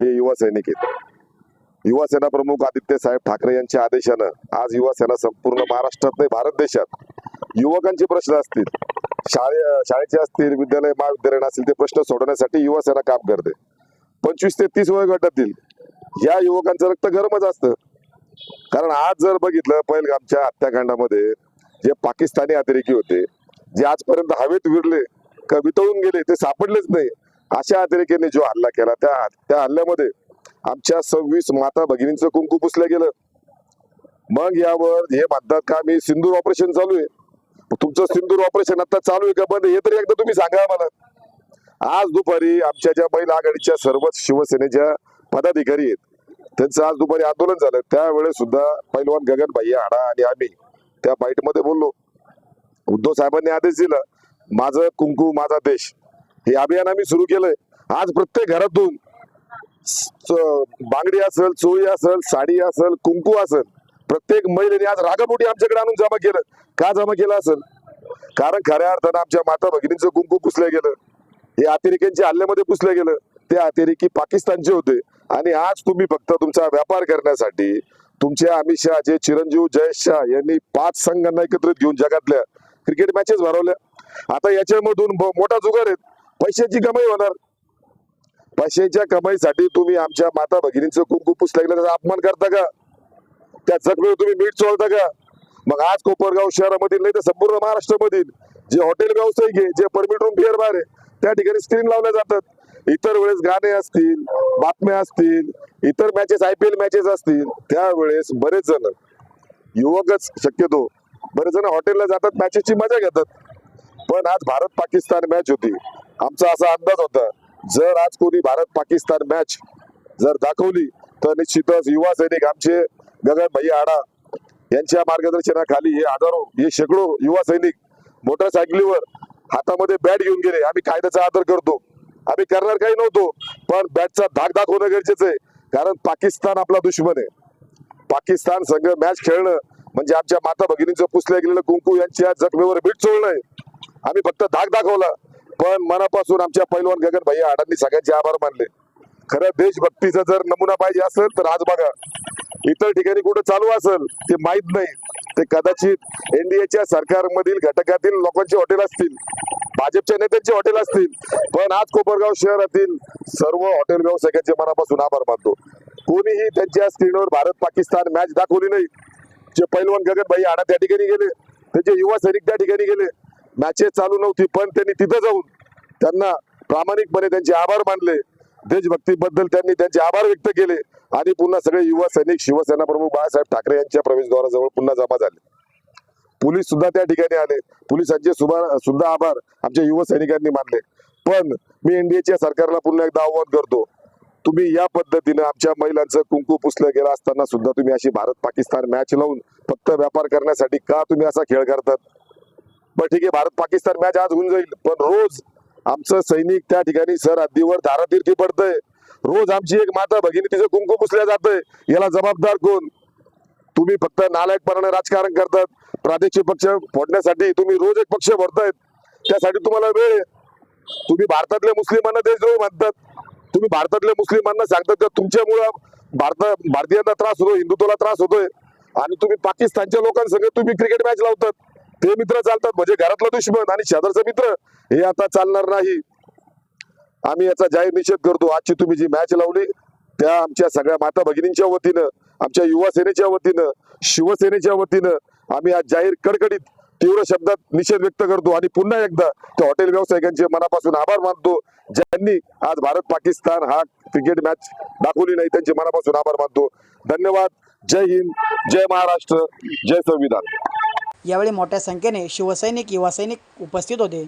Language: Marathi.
हे युवा सैनिक आहेत. युवा सेना प्रमुख आदित्य साहेब ठाकरे यांच्या आदेशानं आज युवा सेना संपूर्ण महाराष्ट्रात नाही भारत देशात युवकांचे प्रश्न असतील. शाळे शाळेचे असतील विद्यालय महाविद्यालय असतील ते प्रश्न सोडवण्यासाठी युवा सेना काम करते. पंचवीस ते तीस वयोगटातील या युवकांचं रक्त गरमच असतं. कारण आज जर बघितलं पहिलगामच्या हत्याकांडामध्ये जे पाकिस्तानी अतिरेकी होते जे आजपर्यंत हवेत विरले का वितळून गेले ते सापडलेच नाही. अशा अतिरेक्यांनी जो हल्ला केला त्या त्या हल्ल्यामध्ये आमच्या सव्वीस माता भगिनींचं कुंकू पुसलं गेलं. मग यावर हे म्हणतात का मी सिंदूर ऑपरेशन चालू आहे. तुमचं सिंदूर ऑपरेशन आता चालू आहे का बंद हे तरी एकदा तुम्ही सांगा मला आज दुपारी आमच्या ज्या बैल आघाडीच्या सर्वच शिवसेनेच्या पदाधिकारी आहेत त्यांचं आज दुपारी आंदोलन झालं. त्यावेळेस सुद्धा पैलवान गगन भैया हाडा आणि आम्ही त्या बाईटमध्ये बोललो. उद्धव साहेबांनी आदेश दिला माझं कुंकू माझा देश. हे अभियान आम्ही सुरू केलंय. आज प्रत्येक घरातून बांगडी असेल चोळी असेल साडी असेल कुंकू असेल प्रत्येक महिलेने आज रागापोटी आमच्याकडे आणून जमा केलं. का जमा केलं असेल? कारण खऱ्या अर्थानं आमच्या माता भगिनींचं कुंकू पुसलं गेलं. हे अतिरेक्यांच्या हल्ल्यामध्ये पुसलं गेलं. ते अतिरेकी पाकिस्तानचे होते. आणि आज तुम्ही फक्त तुमचा व्यापार करण्यासाठी तुमचे अमित शहा जे चिरंजीव जयेश शहा यांनी पाच संघांना एकत्रित घेऊन जगातल्या क्रिकेट मॅचेस भरवल्या. आता याच्यामधून मोठा जुगार आहे. पैशाची कमाई होणार. पैशाच्या कमाईसाठी तुम्ही आमच्या माता भगिनींचं कुंकू पुसलं गेलं त्याचा अपमान करता का? त्या जखमेवर तुम्ही मीठ चोळता का? मग आज कोपरगाव शहरामधील नाही तर संपूर्ण महाराष्ट्रामधील जे हॉटेल व्यावसायिक आहे जे परमिट रूम बिअर बार आहे त्या ठिकाणी स्क्रीन लावल्या जातात. इतर वेळेस गाणे असतील बातम्या असतील इतर matches I P L matches असतील त्यावेळेस बरेच जण युवकच शक्यतो बरेच जण हॉटेलला जातात मॅचेसची मजा घेतात. पण आज भारत पाकिस्तान मॅच होती. आमचा असा अंदाज होता जर आज कोणी भारत पाकिस्तान मॅच जर दाखवली तर निश्चितच युवा सैनिक आमचे गगन भैया आडा यांच्या मार्गदर्शनाखाली हे हजारो हे शेकडो युवा सैनिक मोटरसायकलीवर हातामध्ये बॅट घेऊन गेले. आम्ही कायद्याचा आदर करतो. आम्ही करणार काही नव्हतो पण बॅटचा धाक दाखवणं गरजेचं आहे. कारण पाकिस्तान आपला दुश्मन आहे. पाकिस्तान संघ मॅच खेळणं म्हणजे आमच्या माता भगिनींचं पुसल्या गेलेलं कुंकू यांच्या जखमेवर बीट चोळणं आहे. आम्ही फक्त धाक दाखवला. पण मनापासून आमच्या पैलवान गगन भैया आडांनी सगळ्यांचे आभार मानले. खरं देशभक्तीचा जर नमुना पाहिजे असेल तर आज बघा इतर ठिकाणी कुठं चालू असेल ते माहीत नाही. ते कदाचित एनडीएच्या सरकारमधील घटकातील लोकांचे हॉटेल असतील भाजपच्या नेत्यांचे हॉटेल असतील पण आज कोपरगाव शहरातील सर्व हॉटेल व्यावसायिकांचे मनापासून आभार मानतो. कोणीही त्यांच्या स्क्रीनवर भारत पाकिस्तान मॅच दाखवली नाही. जे पैलवान गगन भाई आडा त्या ठिकाणी गेले त्यांचे युवा सैनिक त्या ठिकाणी गेले मॅचेस चालू नव्हती पण त्यांनी तिथं जाऊन त्यांना प्रामाणिकपणे त्यांचे आभार मानले. देशभक्तीबद्दल त्यांनी त्यांचे आभार व्यक्त केले आणि पुन्हा सगळे युवा सैनिक शिवसेना प्रमुख बाळासाहेब ठाकरे यांच्या प्रवेशद्वाराजवळ पुन्हा जमा झाले. पोलीस सुद्धा त्या ठिकाणी आले. पोलिसांचे सुभा- सुद्धा आभार आमच्या युवा सैनिकांनी मानले. पण मी एनडीएच्या सरकारला पुन्हा एकदा आव्हान करतो. तुम्ही या पद्धतीनं आमच्या महिलांचं कुंकू पुसलं गेलं असताना सुद्धा तुम्ही अशी भारत पाकिस्तान मॅच लावून फक्त व्यापार करण्यासाठी का तुम्ही असा खेळ करतात? पण ठीक आहे भारत पाकिस्तान मॅच आज होऊन जाईल. पण रोज आमचं सैनिक त्या ठिकाणी सर हद्दीवर धारातीर्थी पडतंय. रोज आमची एक माता भगिनी तिचं कुंकू पुसल्या जातंय. याला जबाबदार कोण? तुम्ही फक्त नालायकपणाने राजकारण करतात. प्रादेशिक पक्ष फोडण्यासाठी तुम्ही रोज एक पक्ष भरतायत. त्यासाठी तुम्हाला वेळ आहे. तुम्ही भारतातल्या मुस्लिमांना देशद्रोह म्हणतात तुम्ही भारतातल्या मुस्लिमांना सांगतात का तुमच्यामुळं भारत भारतीयांना त्रास होतो हिंदुत्वाला त्रास होतोय. आणि तुम्ही पाकिस्तानच्या लोकांसंग तुम्ही क्रिकेट मॅच लावतात. ते मित्र चालतात म्हणजे घरातला दुश्मन आणि शेजारचा मित्र हे आता चालणार नाही. आम्ही याचा जाहीर निषेध करतो. आजची तुम्ही जी मॅच लावली त्या आमच्या सगळ्या माता भगिनींच्या वतीनं आमच्या युवा सेनेच्या वतीनं शिवसेनेच्या वतीनं आम्ही आज जाहीर कडकडीत तीव्र शब्दात निषेध व्यक्त करतो. आणि पुन्हा एकदा त्या हॉटेल व्यावसायिकांचे मनापासून आभार मानतो ज्यांनी आज भारत पाकिस्तान हा क्रिकेट मॅच दाखवली नाही त्यांचे मनापासून आभार मानतो. धन्यवाद. जय हिंद जय महाराष्ट्र जय संविधान. यावेळी मोठ्या संख्येने शिवसैनिक युवासैनिक उपस्थित होते.